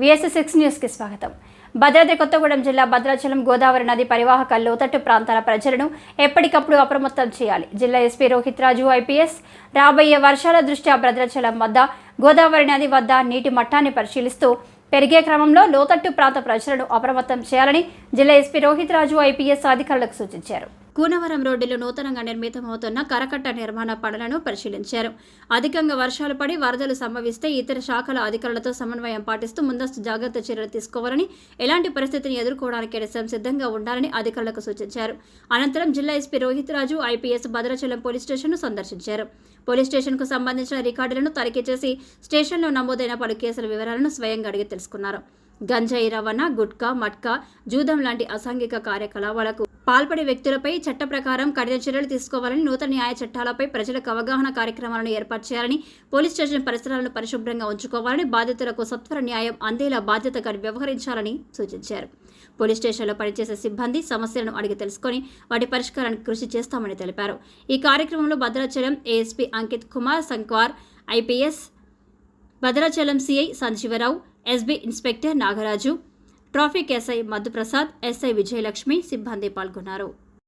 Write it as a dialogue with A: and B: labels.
A: VSS six న్యూస్కి స్వాగతం. భద్రాద్రి కొత్తగూడెం జిల్లా భద్రాచలం గోదావరి నది పరివాహక లోతట్టు ప్రాంతాల ప్రజలను ఎప్పటికప్పుడు అప్రమత్తం చేయాలి. జిల్లా ఎస్పీ రోహిత్ రాజు ఐపీఎస్ రాబోయే వర్షాల దృష్ట్యా భద్రాచలం వద్ద గోదావరి నది వద్ద నీటి మట్టాన్ని పరిశీలిస్తూ పెరిగే క్రమంలో లోతట్టు ప్రాంత ప్రజలను అప్రమత్తం చేయాలని జిల్లా ఎస్పీ రోహిత్ రాజు ఐపీఎస్ అధికారులకు సూచించారు. కూనవరం రోడ్డులో నూతనంగా నిర్మితమవుతున్న కరకట్ట నిర్మాణ పనులను పరిశీలించారు. అధికంగా వర్షాలు పడి వరదలు సంభవిస్తే ఇతర శాఖల అధికారులతో సమన్వయం పాటిస్తూ ముందస్తు జాగ్రత్త చర్యలు తీసుకోవాలని ఎలాంటి పరిస్థితిని ఎదుర్కోవడానికి ఎడసం సిద్ధంగా ఉండాలని అధికారులకు సూచించారు. అనంతరం జిల్లా SP Rohit Raju IPS Bhadrachalam police స్టేషన్ను సందర్శించారు. పోలీస్ స్టేషన్కు సంబంధించిన రికార్డులను తనిఖీ చేసి స్టేషన్లో నమోదైన పలు కేసుల వివరాలను స్వయంగా అడిగి తెలుసుకున్నారు. గంజాయి రవాణా గుట్కా మట్కా జూదం లాంటి అసాంఘిక కార్యకలాపాలకు పాల్పడే వ్యక్తులపై చట్ట ప్రకారం కఠిన చర్యలు తీసుకోవాలని నూతన న్యాయ చట్టాలపై ప్రజలకు అవగాహన కార్యక్రమాలను ఏర్పాటు చేయాలని పోలీస్ స్టేషన్ పరిసరాలను పరిశుభ్రంగా ఉంచుకోవాలని బాధితులకు సత్వర న్యాయం అందేలా బాధ్యతగా వ్యవహరించాలని సూచించారు. పోలీస్ స్టేషన్లో పనిచేసే సిబ్బంది సమస్యలను అడిగి తెలుసుకొని వాటి పరిష్కారానికి కృషి చేస్తామని తెలిపారు. ఈ కార్యక్రమంలో Bhadrachalam ASP Ankit Kumar Sankwar IPS Bhadrachalam CI Sanjeevarao SB inspector Nagaraju traffic SI Madhuprasad SI Vijayalakshmi సిబ్బంది పాల్గొన్నారు.